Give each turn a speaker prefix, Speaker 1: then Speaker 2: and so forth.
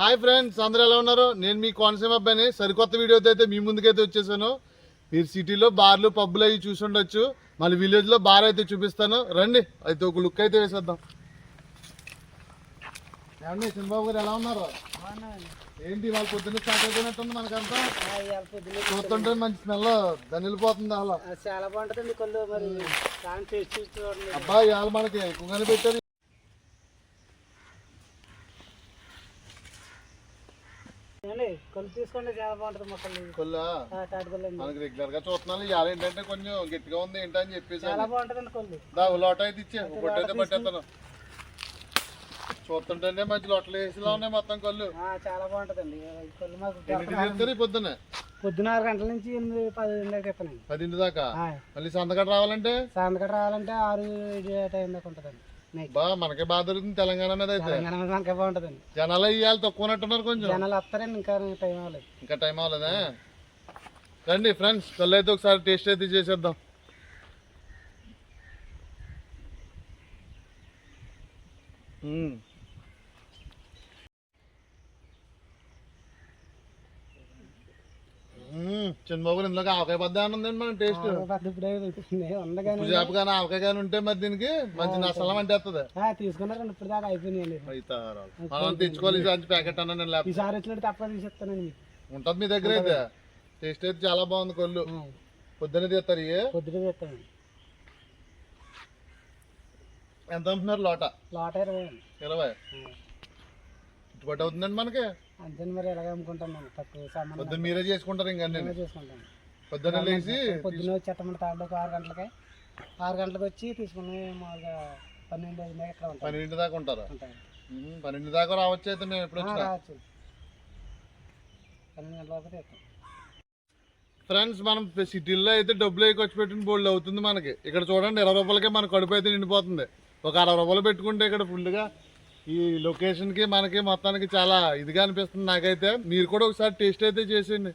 Speaker 1: Hi friends అందరూ ఎలా ఉన్నారు? నేను మీ కోనసీమ అబ్బాయిని. సరికొత్త వీడియోతో అయితే మీ ముందుకైతే వచ్చేసాను. మీరు సిటీలో బార్లు పబ్బులు అవి చూసి ఉండొచ్చు. మళ్ళీ విలేజ్లో బార్ అయితే చూపిస్తాను. రండి అయితే ఒక లుక్ అయితే వేసేద్దాం. ఏమండి చంద్రబాబు గారు ఎలా ఉన్నారు? ఏంటి వాళ్ళ పొద్దున్న స్టార్ట్ అయిపోయినట్టుంది మనకంతా? చూస్తుంటే మంచి స్మెల్ దనిలిపోతుంది అలా
Speaker 2: చాలా దాని చూడండి.
Speaker 1: అబ్బాయి ఇవాళ మనకి ఎక్కువగానే పెట్టారు.
Speaker 2: ఏమండి తీసుకోండి చాలా బాగుంటుంది మొక్కలు.
Speaker 1: కొల్లా? మనకి రెగ్యులర్గా చూస్తున్నాను. ఇవాళ ఏంటంటే కొంచెం గట్టిగా ఉంది ఏంటని చెప్పేసి
Speaker 2: చాలా బాగుంటుందండి కొల్లు
Speaker 1: దా లోట అయితే ఇచ్చే పట్టేస్తాను. చూస్తుంటేనే మంచి లొట్టలు వేసిలా ఉన్నాయి మొత్తం
Speaker 2: చాలా బాగుంటుందండి. కొల్లు మాకు
Speaker 1: పొద్దున్న?
Speaker 2: పొద్దున్న ఆరు గంటల నుంచి ఎనిమిది పది దాకా చెప్పానండి.
Speaker 1: పదింటి దాకా? మళ్ళీ సంతకడ రావాలంటే?
Speaker 2: సాయంత్రం రావాలంటే ఆరు ఏడు టైం దాకా ఉంటుందండి.
Speaker 1: మనకే బాధ దొరుకుతుంది తెలంగాణ మీద అయితే.
Speaker 2: తెలంగాణ మీద మనకే బాగుంటుందండి.
Speaker 1: జనాలు ఇవాళ తక్కువ ఉన్నట్టున్నారు కొంచెం.
Speaker 2: జనాలు వస్తారండి ఇంకా టైం అవ్వలేదు.
Speaker 1: ఇంకా టైం అవ్వలేదా? రండి ఫ్రెండ్స్ కళ్ళు అయితే ఒకసారి టేస్ట్ అయితే చేసేద్దాం. మ్మ్. చంద్రబాబు ఇందులో ఆవకాయ పద్దా ఉందండి మన టేస్ట్.
Speaker 2: ఇప్పుడే అయిపోయింది ఉంది కానీ
Speaker 1: ఉప్పు చేప కానీ ఆవకాయ కానీ ఉంటే మరి దీనికి మంచి నసలం అంటే వస్తుంది
Speaker 2: తీసుకున్నారండి ఇప్పుడు దాకా అయిపోయినాయండి.
Speaker 1: మనం తెచ్చుకోవాలి ప్యాకెట్ అన్న నేను లేకపోతే
Speaker 2: ఈసారి వచ్చినట్టు తప్ప తీసేస్తానండి. మీకు
Speaker 1: ఉంటుంది మీ దగ్గర అయితే. టేస్ట్ అయితే చాలా బాగుంది కొల్లు
Speaker 2: ఆ,
Speaker 1: పొద్దున్న తీస్తారు
Speaker 2: పొద్దున
Speaker 1: ఎంత అమ్ముతున్నారు లోట?
Speaker 2: లోట ఇరవై
Speaker 1: ఇరవై.
Speaker 2: ఆ.
Speaker 1: ఇటుబట్టి అవుతుందండి మనకి?
Speaker 2: అంతే మరి ఎలాగ అమ్ముకుంటాను? నేను తక్కువ సామాన్
Speaker 1: పొద్దున్న మీరే చేసుకుంటారు ఇంకా నేను
Speaker 2: చేసుకుంటాను
Speaker 1: పొద్దున్న లేచి
Speaker 2: పొద్దున్న వచ్చి ఒక ఆరు గంటలకి. ఆరు గంటలకు వచ్చి తీసుకుని మామూలుగా పన్నెండు ఐదు ఇక్కడ
Speaker 1: పన్నెండు దాకా ఉంటారు? ఉహుం, పన్నెండు దాకా రావచ్చు అయితే మేము ఎప్పుడు
Speaker 2: ఆ,
Speaker 1: వచ్చినా?
Speaker 2: రావచ్చు. పన్నెండు గంటల వరకు తీస్తాం.
Speaker 1: ఫ్రెండ్స్ మనం సిటీల్లో అయితే డబ్బులు అయి ఖర్చు పెట్టిన బోల్డ్ అవుతుంది మనకి. ఇక్కడ చూడండి ఇరవై రూపాయలకే మన కడుపు అయితే నిండిపోతుంది. ఒక అరవై రూపాయలు పెట్టుకుంటే ఇక్కడ ఫుల్గా ఈ లొకేషన్కి మనకి మొత్తానికి చాలా ఇదిగా అనిపిస్తుంది నాకైతే. మీరు కూడా ఒకసారి టేస్ట్ అయితే చేసేయండి.